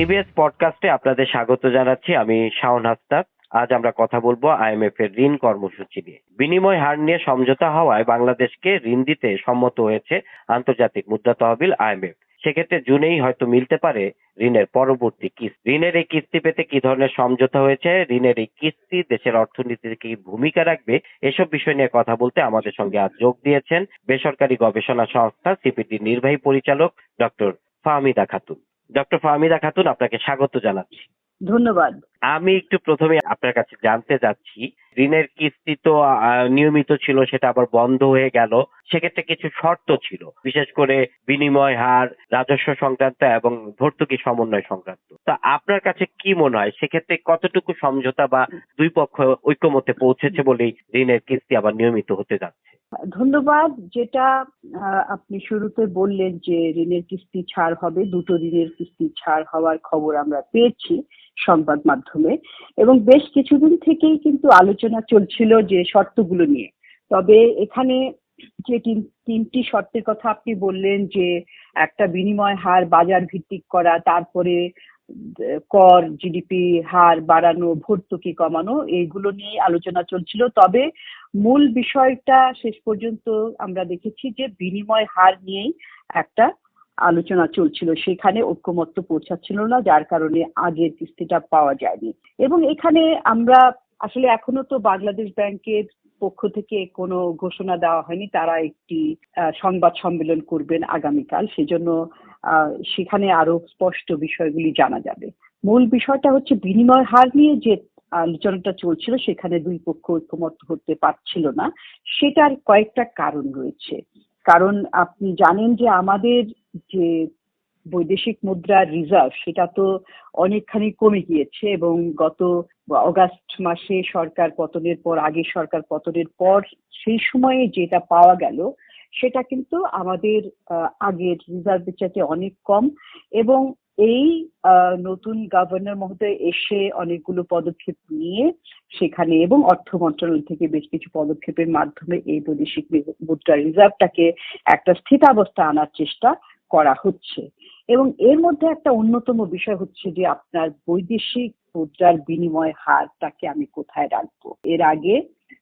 TVS পডকাস্টে আপনাদের স্বাগত জানাচ্ছি। আমি শাওন হাসনাত আজ আমরা কথা বলব আইএমএফ এর ঋণ কর্মসূচি নিয়ে। বিনিময় হার নিয়ে সমঝোতা হওয়ায় বাংলাদেশকে ঋণ দিতে সম্মত হয়েছে আন্তর্জাতিক মুদ্রা তহবিল আইএমএফ সেক্ষেত্রে জুনেই হয়তো মিলতে পারে ঋণের পরবর্তী কিস্তি। ঋণের এই কিস্তি পেতে কি ধরনের সমঝোতা হয়েছে? ঋণের এই কিস্তি দেশের অর্থনীতিতে কি ভূমিকা রাখবে? এসব বিষয় নিয়ে কথা বলতে আমাদের সঙ্গে আজ যোগ দিয়েছেন বেসরকারি গবেষণা সংস্থা সিপিটির নির্বাহী পরিচালক ডক্টর ফাহমিদা খাতুন। ডক্টর ফাহমিদা খাতুন আপনাকে স্বাগত জানাচ্ছি। ধন্যবাদ। আমি একটু প্রথমে আপনার কাছে জানতে চাচ্ছি ঋণের কিস্তি তো নিয়মিত ছিল সেটা আবার বন্ধ হয়ে গেল সেক্ষেত্রে কিছু শর্ত ছিল বিশেষ করে বিনিময় হার রাজস্ব সংক্রান্ত এবং ভর্তুকি সমন্বয় সংক্রান্ত। তা আপনার কাছে কি মনে হয় সেক্ষেত্রে কতটুকু সমঝোতা বা দুই পক্ষ ঐক্যমতে পৌঁছেছে বলেই ঋণের কিস্তি আবার নিয়মিত হতে যাচ্ছে? ধন্যবাদ, যেটা আপনি শুরুতে বললেন যে ঋণের কিস্তি ছাড় হবে, দুটো ঋণের কিস্তি ছাড় হওয়ার খবর আমরা পেয়েছি সংবাদ মাধ্যমে এবং বেশ কিছুদিন থেকেই কিন্তু আলোচনা চলছিল যে শর্তগুলো নিয়ে। তবে এখানে যে তিন- তিনটি শর্তের কথা আপনি বললেন যে একটা বিনিময় হার বাজার ভিত্তিক করা, তারপরে কর জিডিপি হার বাড়ানো, ভর্তুকি কমানো, এইগুলো নিয়ে আলোচনা চলছিল। তবে মূল বিষয়টা শেষ পর্যন্ত আমরা দেখেছি যে বিনিময় হার নিয়েই একটা আলোচনা চলছিল। সেখানে ঐক্যমত্য পৌঁছাচ্ছিল না, যার কারণে আগের কিস্তিটা পাওয়া যায়নি। এবং এখানে আমরা আসলে এখনও তো বাংলাদেশ ব্যাংকের পক্ষ থেকে কোনো ঘোষণা দেওয়া হয়নি। তারা একটি সংবাদ সম্মেলন করবেন আগামীকাল। সেজন্য সেখানে আরও স্পষ্ট বিষয়গুলি জানা যাবে। মূল বিষয়টা হচ্ছে বিনিময় হার নিয়ে যে আলোচনাটা চলছিল, সেখানে দুই পক্ষ ঐক্যমত হতে পারছিল না। সেটার কয়েকটা কারণ রয়েছে। কারণ আপনি জানেন যে আমাদের যে বৈদেশিক মুদ্রার রিজার্ভ, সেটা তো অনেকখানি কমে গিয়েছে এবং গত অগাস্ট মাসে সরকার পতনের পর, আগে সরকার পতনের পর সেই সময়ে যেটা পাওয়া গেল সেটা কিন্তু আমাদের আগের রিজার্ভের চাইতে অনেক কম এবং এই নতুন গভর্নর মহোদয় এসে অনেকগুলো পদক্ষেপ নিয়ে সেখানে এবং অর্থ মন্ত্রণালয় থেকে বেশ কিছু পদক্ষেপের মাধ্যমে এই বৈদেশিক মুদ্রা রিজার্ভটাকে একটা স্থিতাবস্থা আনার চেষ্টা করা হচ্ছে। এবং এর মধ্যে একটা অন্যতম বিষয় হচ্ছে যে আপনার বৈদেশিক মুদ্রার বিনিময় হারটাকে আমি কোথায় রাখব? এর আগে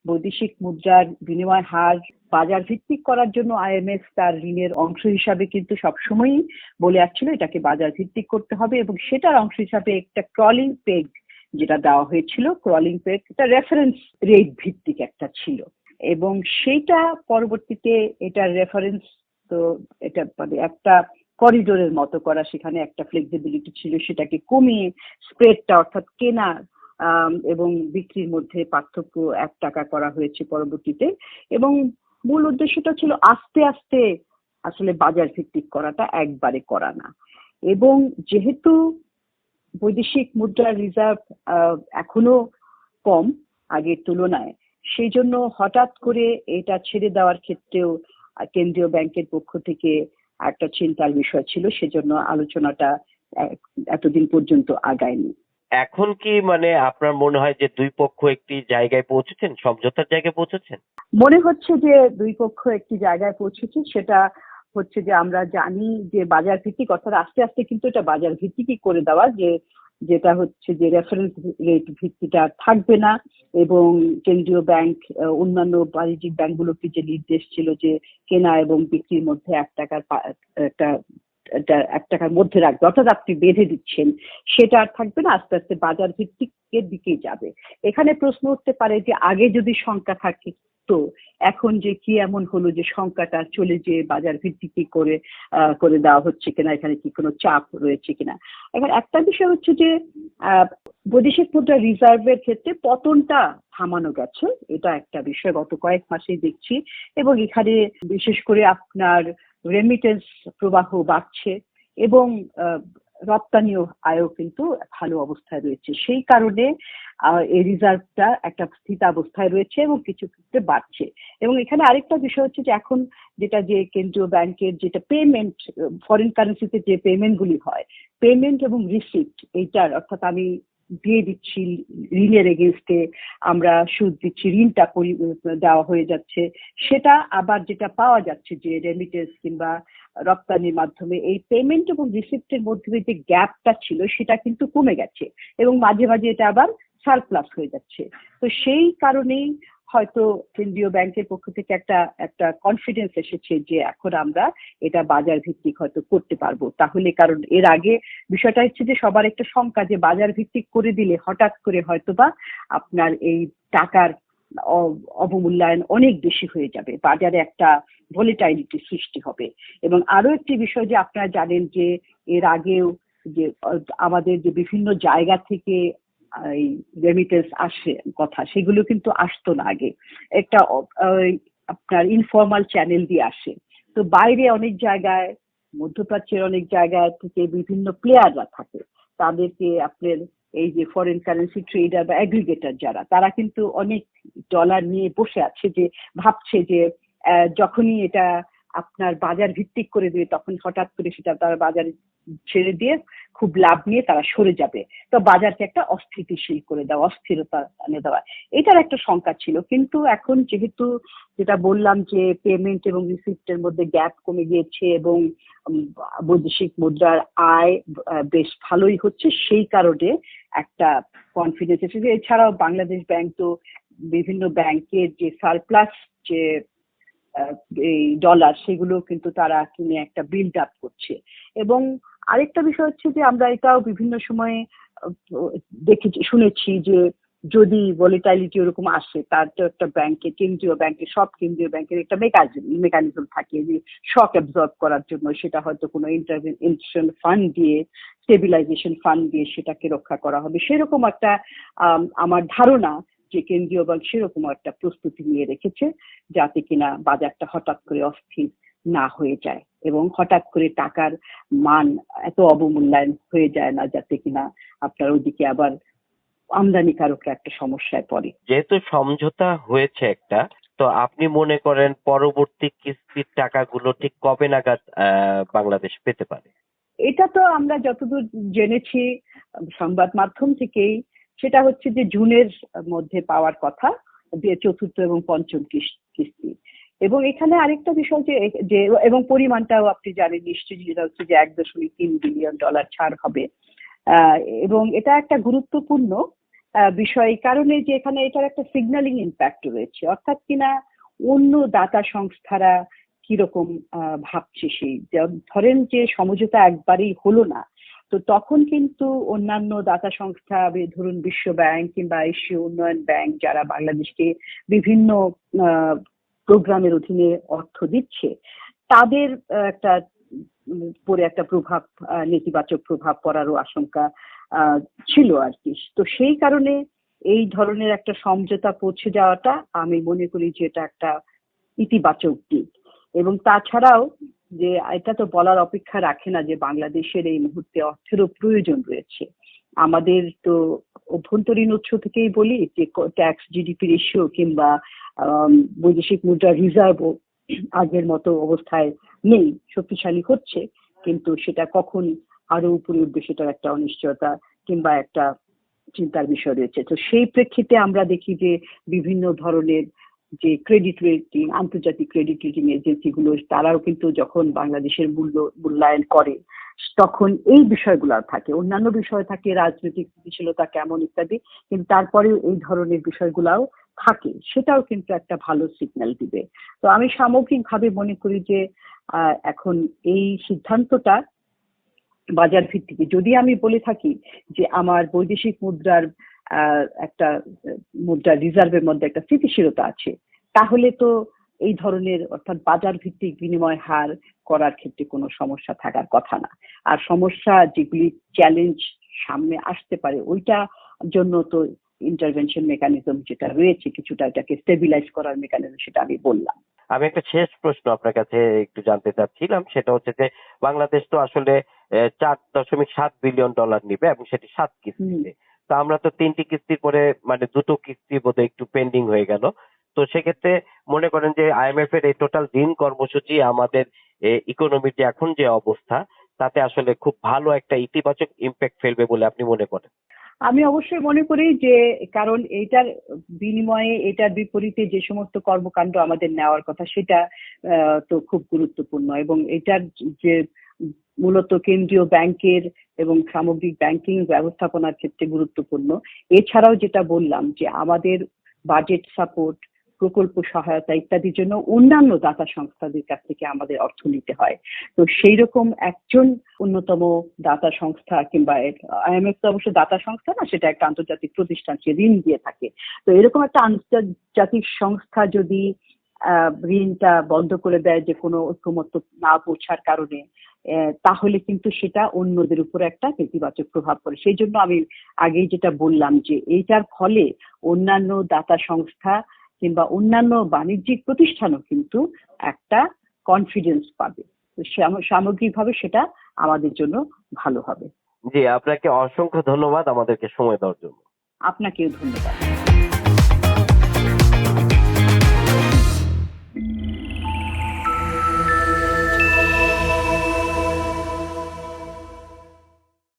বৈদেশিক মুদ্রার বিনিময় হার বাজার ভিত্তিক করার জন্য আইএমএফ তার ঋণের অংশ হিসাবে কিন্তু সবসময়ই বলে আসছিল এটাকে বাজার ভিত্তিক করতে হবে এবং সেটার অংশ হিসাবে একটা ক্রলিং পেগ যেটা দেওয়া হয়েছিল ক্রলিং পেগ এটা রেফারেন্স রেট ভিত্তিক একটা ছিল। এবং সেইটা পরবর্তীতে এটার রেফারেন্স তো এটা মানে একটা করিডোরের মতো করা, সেখানে একটা ফ্লেক্সিবিলিটি ছিল, সেটাকে কমিয়ে স্প্রেডটা অর্থাৎ কেনা এবং বিক্রির মধ্যে পার্থক্য এক টাকা করা হয়েছে পরবর্তীতে। এবং মূল উদ্দেশ্যটা ছিল আস্তে আস্তে আসলে বাজার ভিত্তিক করাটা একবারে করা না। এবং যেহেতু বৈদেশিক মুদ্রার রিজার্ভ এখনও কম আগের তুলনায়, সেই জন্য হঠাৎ করে এটা ছেড়ে দেওয়ার ক্ষেত্রেও কেন্দ্রীয় ব্যাংকের পক্ষ থেকে একটা চিন্তার বিষয় ছিল, সেজন্য আলোচনাটা এতদিন পর্যন্ত আগায়নি। এখন কি মানে আপনার মনে হয় যে দুই পক্ষ একটি জায়গায় পৌঁছেছেন? সমঝোতার জায়গায় পৌঁছেছেন? মনে হচ্ছে যে দুই পক্ষ একটি জায়গায় পৌঁছেছে। সেটা হচ্ছে যে আমরা জানি যে বাজার ভিত্তিক অর্থাৎ আস্তে আস্তে কিন্তু এটা বাজার ভিত্তিকই করে দেওয়া যে যেটা হচ্ছে যে রেফারেন্স রেট ভিত্তিটা থাকবে না এবং কেন্দ্রীয় ব্যাংক অন্যান্য বাণিজ্যিক ব্যাংকগুলোকে যে নির্দেশ ছিল যে কেনা এবং বিক্রির মধ্যে এক টাকার একটা এক টাকার মধ্যে রাখবে, অর্থাৎ আপনি বেঁধে দিচ্ছেন, সেটা আর থাকবে না, আস্তে আস্তে বাজার ভিত্তিকের দিকেই যাবে। এখানে প্রশ্ন উঠতে পারে যে, আগে যদি সংখ্যা থাকে, তো এখন যে কি এমন হলো যে সংখ্যাটা চলে যে বাজার ভিত্তিক করে করে দেওয়া হচ্ছে কিনা, এখানে কি কোনো চাপ রয়েছে কিনা? এখন একটা বিষয় হচ্ছে যে বৈদেশিক মুদ্রা রিজার্ভের ক্ষেত্রে পতনটা থামানো গেছে, এটা একটা বিষয়, গত কয়েক মাসেই দেখছি, এবং এখানে বিশেষ করে আপনার রেমিটেন্স প্রবাহ বাড়ছে এবং রপ্তানিও আয়ও কিন্তু ভালো অবস্থায় রয়েছে। সেই কারণে এই রিজার্ভটা একটা স্থিতাবস্থায় রয়েছে এবং কিছু ক্ষেত্রে বাড়ছে। এবং এখানে আরেকটা বিষয় হচ্ছে যে, এখন যেটা যে কেন্দ্রীয় ব্যাংকের যেটা পেমেন্ট ফরেন কারেন্সিতে যে পেমেন্টগুলি হয় পেমেন্ট এবং রিসিপ্ট এইটার অর্থাৎ আমি দিয়ে দিচ্ছি ঋণের এগেনস্টে আমরা সুদ দিচ্ছি, ঋণটা দেওয়া হয়ে যাচ্ছে। সেটা আবার যেটা পাওয়া যাচ্ছে যে রেমিটেন্স কিংবা রপ্তানির মাধ্যমে, এই পেমেন্ট এবং রিসিপ্টের মধ্যে যে গ্যাপটা ছিল সেটা কিন্তু কমে গেছে এবং মাঝে মাঝে এটা আবার সারপ্লাস হয়ে যাচ্ছে। তো সেই কারণেই হয়তো কেন্দ্রীয় ব্যাংকের পক্ষ থেকে একটা একটা কনফিডেন্স এসেছে যে এখন আমরা এটা বাজার ভিত্তিক হয়তো করতে পারব। তাহলে কারণ এর আগে বিষয়টা হচ্ছে যে সবার একটা শঙ্কা যে বাজার ভিত্তিক করে দিলে হঠাৎ করে হয়তোবা আপনার এই টাকার অবমূল্যায়ন অনেক বেশি হয়ে যাবে। বাজারে একটা ভলিটাইলিটি সৃষ্টি হবে। এবং আরও একটি বিষয় যে আপনারা জানেন যে এর আগেও যে, আমাদের যে বিভিন্ন জায়গা থেকে এই রেমিটেন্স আসে কথা, সেগুলো কিন্তু আসতো না আগে। একটা আপনার ইনফর্মাল চ্যানেল দিয়ে আসে। তো বাইরে অনেক জায়গায়, মধ্যপ্রাচ্যের অনেক জায়গায় থেকে বিভিন্ন প্লেয়াররা থাকে। তাদেরকে আপনার এই যে ফরেন কারেন্সি ট্রেডার বা অ্যাগ্রিগেটর যারা, তারা কিন্তু অনেক ডলার নিয়ে বসে আছে যে, ভাবছে যে যখনই এটা আপনার বাজার ভিত্তিক করে দেবে, তখন হঠাৎ করে সেটা তারা বাজারে ছেড়ে দিয়ে খুব লাভ নিয়ে তারা সরে যাবে। তো বাজারকে একটা অস্থিতিশীল করে দেওয়া, অস্থিরতা এনে দেওয়া। এটার একটা শঙ্কা ছিল। কিন্তু এখন যেহেতু যেটা বললাম যে পেমেন্ট এবং রিসিপ্টের মধ্যে গ্যাপ কমে গিয়েছে এবং বৈদেশিক মুদ্রার আয় বেশ ভালোই হচ্ছে, সেই কারণে একটা কনফিডেন্স এসেছে এছাড়াও বাংলাদেশ ব্যাংক তো বিভিন্ন ব্যাংকের যে সারপ্লাস যে এই ডলার সেগুলো কিন্তু তারা কিনে একটা বিল্ড আপ করছে। এবং আরেকটা বিষয় হচ্ছে যে আমরা এটাও বিভিন্ন সময়ে, দেখেছি, শুনেছি যে যদি ভলিটাইলিটি ওরকম আসে, তার তো একটা ব্যাংকে কেন্দ্রীয় ব্যাংকে সব কেন্দ্রীয় ব্যাংকের একটা মেকানিজম থাকে যে শক অ্যাবজর্ব করার জন্য, সেটা হয়তো কোনো ইন্টারভেনশন ফান্ড দিয়ে স্টেবিলাইজেশন ফান্ড দিয়ে সেটাকে রক্ষা করা হবে। সেরকম একটা আমার ধারণা যে কেন্দ্রীয় ব্যাংক সেরকম একটা প্রস্তুতি নিয়ে রেখেছে, যাতে কিনা বাজারটা হঠাৎ করে অস্থির না হয়ে যায়। এবং হঠাৎ করে টাকার মান এত অবমূল্যায়ন হয়ে যায় না যাতে কিনা আপনার ওইদিকে আবার আমদানিকারকরা একটা সমস্যায় পড়ে। যেহেতু সমঝোতা হয়েছে একটা তো আপনি মনে করেন পরবর্তী কিস্তির টাকাগুলো ঠিক কবে নাগাদ আহ, বাংলাদেশ পেতে পারে? এটা তো আমরা যতদূর জেনেছি সংবাদ মাধ্যম থেকেই সেটা হচ্ছে যে জুনের মধ্যে পাওয়ার কথা চতুর্থ এবং পঞ্চম কিস্তি। এবং এখানে আরেকটা বিষয় যে যে, এবং পরিমাণটাও আপনি জানেন নিশ্চয়ই যেটা হচ্ছে যে এক দশমিক তিন বিলিয়ন ডলার ছাড় হবে। এবং এটা একটা গুরুত্বপূর্ণ বিষয় কারণে যে এখানে এটার একটা সিগন্যালিং ইম্প্যাক্ট রয়েছে। অর্থাৎ কিনা অন্য দাতা সংস্থারা কীরকম ভাবছে সেই ধরেন যে সমঝোতা একবারেই হলো না, তো তখন কিন্তু অন্যান্য দাতা সংস্থা ধরুন বিশ্ব ব্যাংক কিংবা এশীয় উন্নয়ন ব্যাংক যারা বাংলাদেশকে বিভিন্ন প্রোগ্রামের অধীনে অর্থ দিচ্ছে, তাদের একটা পরে একটা প্রভাব নেতিবাচক প্রভাব পড়ারও আশঙ্কা ছিল আর কি। তো সেই কারণে এই ধরনের একটা সমঝোতা পৌঁছে যাওয়াটা আমি মনে করি যে এটা একটা ইতিবাচক দিক। এবং তাছাড়াও যে, এটা তো বলার অপেক্ষা রাখে না যে, বাংলাদেশের এই মুহূর্তে অর্থেরও প্রয়োজন রয়েছে। আমাদের তো অভ্যন্তরীণ উৎস থেকেই বলি যে ট্যাক্স জিডিপি রেশিও কিংবা বৈদেশিক মুদ্রা রিজার্ভও আগের মতো অবস্থায় নেই, শক্তিশালী হচ্ছে, কিন্তু সেটা কখন আরও উপরে উঠবে সেটার একটা অনিশ্চয়তা কিংবা একটা চিন্তার বিষয় রয়েছে। তো সেই প্রেক্ষিতে আমরা দেখি যে বিভিন্ন ধরনের যে ক্রেডিট রেটিং আন্তর্জাতিক ক্রেডিট রেটিং এজেন্সিগুলো তারাও কিন্তু যখন বাংলাদেশের মূল্য মূল্যায়ন করে, তখন এই বিষয়গুলো থাকে। অন্যান্য বিষয় থাকে, রাজনৈতিক স্থিতিশীলতা কেমন ইত্যাদি, কিন্তু তারপরেও এই ধরনের বিষয়গুলাও থাকে। সেটাও কিন্তু একটা ভালো সিগন্যাল দিবে। তো আমি সামগ্রিকভাবে মনে করি যে এখন এই সিদ্ধান্তটা বাজার ভিত্তিক, যদি আমি বলে থাকি যে, আমার বৈদেশিক মুদ্রার একটা মুদ্রা রিজার্ভের মধ্যে একটা স্থিতিশীলতা আছে তাহলে তো এই ধরনের অর্থাৎ বাজার ভিত্তিক বিনিময় হার করার ক্ষেত্রে কোনো সমস্যা থাকার কথা না। আর সমস্যা যেগুলি চ্যালেঞ্জ সামনে আসতে পারে ওইটা জন্য তো ইন্টারভেনশন মেকানিজম যেটা রয়েছে কিছুটা এটাকে স্টেবিলাইজ করার মেকানিজম সেটা আমি বললাম। আমি একটা শেষ প্রশ্ন আপনার কাছে একটু জানতে চাচ্ছিলাম সেটা হচ্ছে যে বাংলাদেশ তো আসলে চার দশমিক সাত বিলিয়ন ডলার নিবে এবং সেটি সাত কিস্তিতে। তো আমরা তো তিনটি কিস্তির পরে মানে দুটো কিস্তি বোধহয় একটু পেন্ডিং হয়ে গেল। তো সেক্ষেত্রে মনে করেন যে আইএমএফ এর এই টোটাল ঋণ কর্মসূচি আমাদের ইকোনমির যে এখন যে অবস্থা, তাতে আসলে খুব ভালো একটা ইতিবাচক ইম্প্যাক্ট ফেলবে বলে আপনি মনে করেন? আমি অবশ্যই মনে করি যে, কারণ এটার বিনিময়ে, এটার বিপরীতে যে সমস্ত কর্মকাণ্ড আমাদের নেওয়ার কথা, সেটা তো খুব গুরুত্বপূর্ণ এবং এটার যে মূলত কেন্দ্রীয় ব্যাংকের এবং সামগ্রিক ব্যাংকিং ব্যবস্থাপনার ক্ষেত্রে গুরুত্বপূর্ণ। এছাড়াও যেটা বললাম যে আমাদের বাজেট সাপোর্ট প্রকল্প সহায়তা ইত্যাদির জন্য অন্যান্য দাতা সংস্থাদের কাছ থেকে আমাদের অর্থ নিতে হয়। তো সেই রকম একজন অন্যতম দাতা সংস্থা কিংবা আইএমএফ তো অবশ্য দাতা সংস্থা না, সেটা একটা আন্তর্জাতিক প্রতিষ্ঠান, সে ঋণ দিয়ে থাকে। তো এরকম একটা আন্তর্জাতিক সংস্থা যদি ঋণটা বন্ধ করে দেয় যে কোনো ঐক্যমত্য না পৌঁছার কারণে তাহলে কিন্তু সেটা অন্যদের উপর একটা নেতিবাচক প্রভাব পড়ে। সেই জন্য আমি আগেই যেটা বললাম যে এইটার ফলে অন্যান্য দাতা সংস্থা কিংবা অন্যান্য বাণিজ্যিক প্রতিষ্ঠানও কিন্তু একটা কনফিডেন্স পাবে। সামগ্রিকভাবে সেটা আমাদের জন্য ভালো হবে। জি আপনাকে অসংখ্য ধন্যবাদ আমাদেরকে সময় দেওয়ার জন্য। আপনাকেও ধন্যবাদ।